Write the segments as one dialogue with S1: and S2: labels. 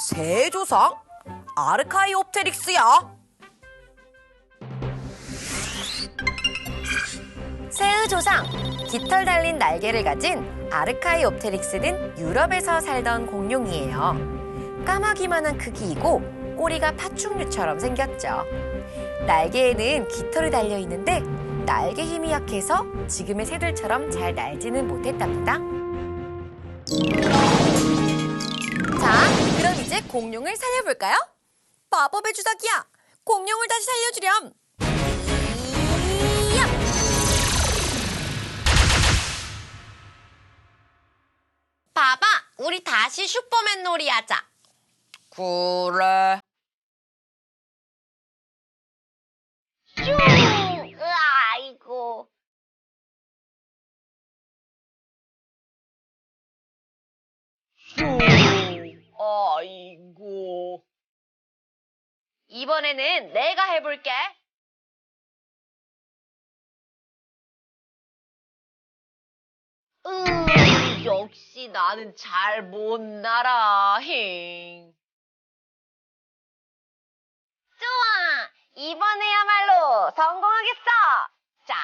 S1: 새의 조상? 아르카이옵테릭스야. 새의 조상, 깃털 달린 날개를 가진 아르카이옵테릭스는 유럽에서 살던 공룡이에요. 까마귀만한 크기이고 꼬리가 파충류처럼 생겼죠. 날개에는 깃털이 달려 있는데 날개 힘이 약해서 지금의 새들처럼 잘 날지는 못했답니다. 공룡을 살려볼까요? 마법의 주사기야! 공룡을 다시 살려주렴! 이야! 봐봐, 우리 다시 슈퍼맨 놀이 하자. 그래.
S2: 쭈! 아이고. 쭈! 이번에는 내가 해볼게. 으, 역시 나는 잘 못 날아, 힝. 좋아! 이번에야말로 성공하겠어! 자,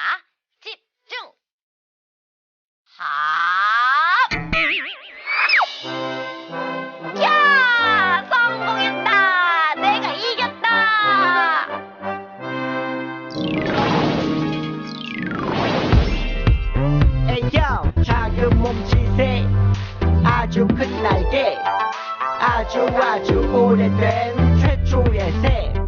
S3: 아주 큰 날개. 아주 아주 오래된 최초의 새